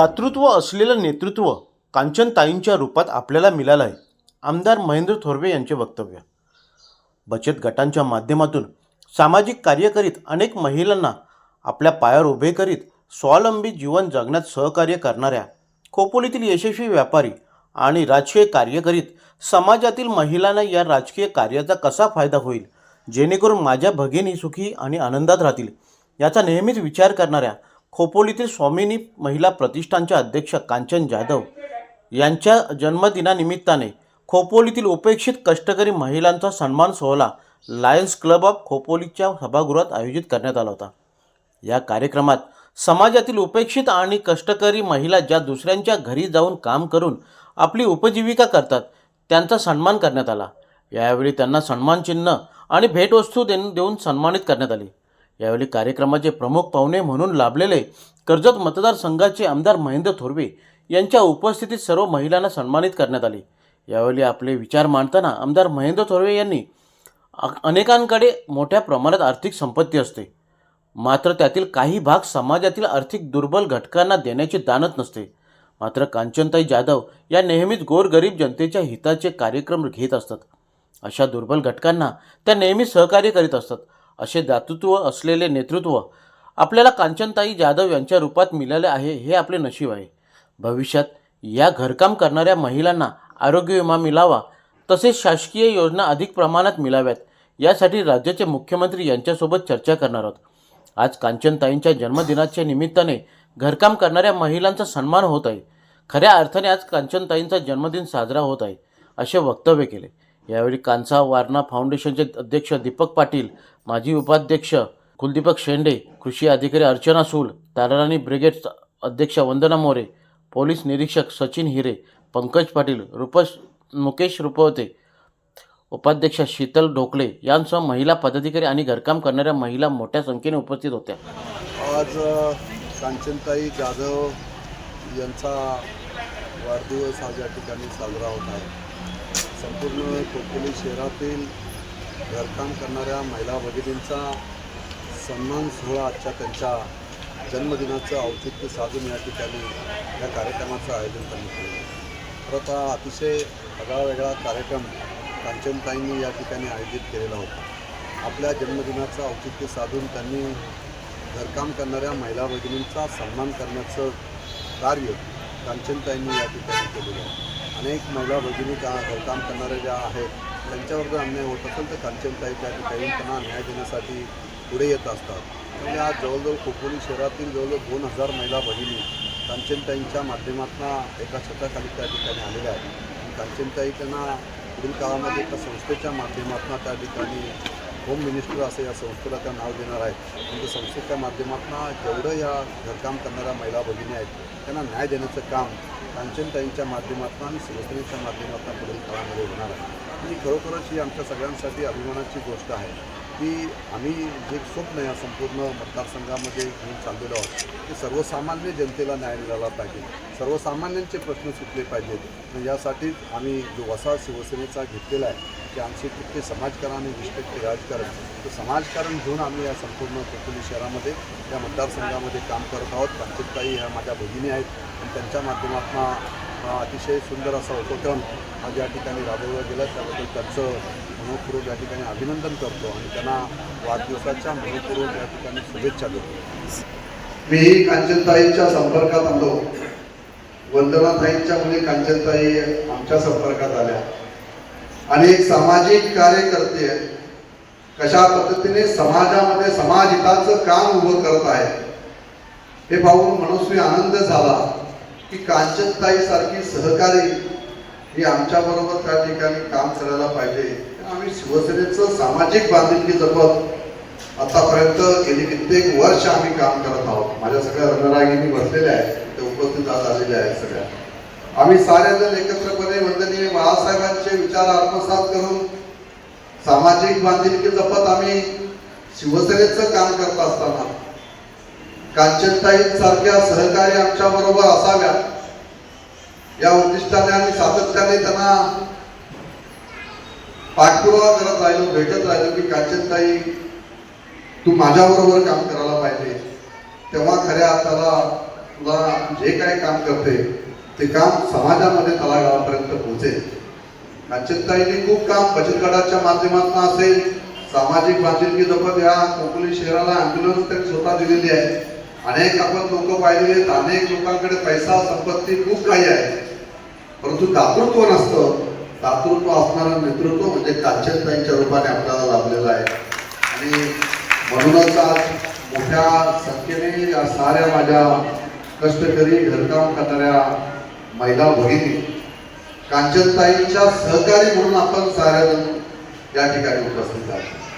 दातृत्व असलेलं नेतृत्व कांचनताईंच्या रूपात आपल्याला मिळालं आहे. आमदार महेंद्र थोरवे यांचे वक्तव्य. बचत गटांच्या माध्यमातून सामाजिक कार्य करीत अनेक महिलांना आपल्या पायावर उभे करीत स्वावलंबी जीवन जगण्यात सहकार्य करणाऱ्या खोपोलीतील यशस्वी व्यापारी आणि राजकीय कार्य करीत समाजातील महिलांना या राजकीय कार्याचा कसा फायदा होईल जेणेकरून माझ्या भगिनी सुखी आणि आनंदात राहतील याचा नेहमीच विचार करणाऱ्या खोपोलीतील स्वामिनी महिला प्रतिष्ठानच्या अध्यक्ष कांचन जाधव यांच्या जन्मदिनानिमित्ताने खोपोलीतील उपेक्षित कष्टकरी महिलांचा सन्मान सोहळा लायन्स क्लब ऑफ खोपोलीच्या सभागृहात आयोजित करण्यात आला होता. या कार्यक्रमात समाजातील उपेक्षित आणि कष्टकरी महिला ज्या दुसऱ्यांच्या घरी जाऊन काम करून आपली उपजीविका करतात त्यांचा सन्मान करण्यात आला. यावेळी त्यांना सन्मानचिन्ह आणि भेटवस्तू देऊन देऊन सन्मानित करण्यात आली. यावेळी कार्यक्रमाचे प्रमुख पाहुणे म्हणून लाभलेले कर्जत मतदारसंघाचे आमदार महेंद्र थोरवे यांच्या उपस्थितीत सर्व महिलांना सन्मानित करण्यात आले. यावेळी आपले विचार मांडताना आमदार महेंद्र थोरवे यांनी अनेकांकडे मोठ्या प्रमाणात आर्थिक संपत्ती असते. मात्र त्यातील काही भाग समाजातील आर्थिक दुर्बल घटकांना देण्याची दानत नसते. मात्र कांचनताई जाधव या नेहमीच गोरगरीब जनतेच्या हिताचे कार्यक्रम घेत असतात. अशा दुर्बल घटकांना त्या नेहमी सहकार्य करीत असतात. असे दातृत्व असलेले नेतृत्व आपल्याला कांचनताई जाधव यांच्या रूपात मिळाले आहे हे आपले नशीब आहे. भविष्यात या घरकाम करणाऱ्या महिलांना आरोग्य विमा मिळावा तसेच शासकीय योजना अधिक प्रमाणात मिळाव्यात यासाठी राज्याचे मुख्यमंत्री यांच्यासोबत चर्चा करणार आहोत. आज कांचनताईंच्या जन्मदिनाच्या निमित्ताने घरकाम करणाऱ्या महिलांचा सन्मान होत आहे. खऱ्या अर्थाने आज कांचनताईंचा जन्मदिन साजरा होत आहे असे वक्तव्य केले. यावेळी कांसा वारणा फाउंडेशनचे अध्यक्ष दीपक पाटील माजी उपाध्यक्ष कुलदीपक शेंडे कृषी अधिकारी अर्चना सूल ताराराणी ब्रिगेड अध्यक्ष वंदना मोरे पोलीस निरीक्षक सचिन हिरे पंकज पाटील रुपश मुकेश रुपवते उपाध्यक्ष शीतल ढोकळे यांसह महिला पदाधिकारी आणि घरकाम करणाऱ्या महिला मोठ्या संख्येने उपस्थित होत्या. आज कांचनताई जाधव यांचा वाढदिवस आज या ठिकाणी साजरा होत आहे. संपूर्ण खोपोली शहरातील घरकाम करणाऱ्या महिला भगिनींचा सन्मान सोहळा आजच्या त्यांच्या जन्मदिनाचं औचित्य साधून या ठिकाणी या कार्यक्रमाचं आयोजन करण्यात आलं. परत तर हा अतिशय वेगळा कार्यक्रम कांचनताईंनी या ठिकाणी आयोजित केलेला होता. आपल्या जन्मदिनाचं औचित्य साधून त्यांनी घरकाम करणाऱ्या महिला भगिनींचा सन्मान करण्याचं कार्य कांचनताईंनी या ठिकाणी केलेलं आहे. अनेक महिला भगिनी का घरकाम करणाऱ्या ज्या आहेत त्यांच्यावर जर अन्याय होत असेल तर कांचनताई त्या ठिकाणी त्यांना न्याय देण्यासाठी पुढे येत असतात. म्हणजे आज जवळजवळ खोपोली शहरातील जवळजवळ दोन हजार महिला भगिनी कांचनताईंच्या माध्यमातून एका छताखाली त्या ठिकाणी आलेल्या आहेत. कांचनताई त्यांना पुढील काळामध्ये एका संस्थेच्या माध्यमातून त्या ठिकाणी होम मिनिस्टर असं या संस्थेला त्या नाव देणार आहेत. म्हणजे संस्थेच्या माध्यमातून जेवढं या घरकाम करणाऱ्या महिला भगिनी आहेत त्यांना न्याय देण्याचं काम कांचनताईंच्या माध्यमातून आणि शिवसेनेच्या माध्यमातून पुढील काळामध्ये होणार आहे. आणि खरोखरच ही आमच्या सगळ्यांसाठी अभिमानाची गोष्ट आहे की आम्ही जे स्वप्न या संपूर्ण मतदारसंघामध्ये घेऊन चाललेलो आहोत ते सर्वसामान्य जनतेला न्याय मिळाला पाहिजे. सर्वसामान्यांचे प्रश्न सुटले पाहिजेत. यासाठीच आम्ही जो वसा शिवसेनेचा घेतलेला आहे की आमचे टक्के समाजकारण आणि वीस राजकारण तर समाजकारण घेऊन आम्ही या संपूर्ण कोकणी शहरामध्ये या मतदारसंघामध्ये काम करत आहोत. कांचितताई ह्या माझ्या भगिनी आहेत आणि त्यांच्या माध्यमातून अतिशय सुंदर असा उपक्रम आज या ठिकाणी राबवला गेला. त्याबद्दल त्यांचं मनपूर्वक या ठिकाणी अभिनंदन करतो आणि त्यांना वाढदिवसाच्या मनपूर्वक या ठिकाणी शुभेच्छा देतो. मी कांचनताईच्या संपर्कात आलो. वंदनाताईंच्या मुली कांचनताई आमच्या संपर्कात आल्या. आणि एक सामाजिक कार्यकर्ते कशा पद्धतीने समाजामध्ये समाजहिताचं काम उभं करत आहे हे पाहून मनस्वी आनंद झाला की कांचनताई सारखी सहकारी ही आमच्या बरोबर त्या ठिकाणी काम करायला पाहिजे. आम्ही शिवसेनेचं सामाजिक बांधिलकी जपत आतापर्यंत गेली कित्येक वर्ष आम्ही काम करत आहोत. माझ्या सगळ्या रणरागिनी बसलेल्या आहेत ते उपस्थित आज आलेल्या आहेत सगळ्या. आम्ही साऱ्याजण एकत्रपणे वंदनीय बाळासाहेबांचे विचार आत्मसात करून सामाजिक बांधिलकी जपत आम्ही शिवसेनेचं काम करत असताना कांचनताई सारख्या सहकारी आमच्या बरोबर असाव्या या उद्दिष्टाने आम्ही सातत्याने त्यांना पाठपुरावा करत राहिलो भेटत राहिलो की कांचनताई तू माझ्याबरोबर काम करायला पाहिजे. तेव्हा खऱ्या अर्थाला तुला जे काय काम करते ते काम समाजामध्ये तळागाळापर्यंत पोहोचेल. कांचनताईने खूप काम बचत गटाच्या माध्यमातून असेल. सामाजिक बांधिलकी जपत या कोकणी शहराला अँब्युलन्स त्यांनी स्वतः दिलेली आहे. अनेक आपण लोक पाहिलेले आहेत. अनेक लोकांकडे पैसा संपत्ती खूप काही आहे. परंतु दातृत्व नसतं. दातृत्व असणारं नेतृत्व म्हणजे कांचनताईंच्या रूपाने आपल्याला लाभलेलं आहे. आणि म्हणूनच आज मोठ्या संख्येने या साऱ्या माझ्या कष्टकरी घरकाम करणाऱ्या महिला भगिनी कांचनताईंच्या सहकारी म्हणून आपण साऱ्या जण या ठिकाणी उपस्थित आहोत.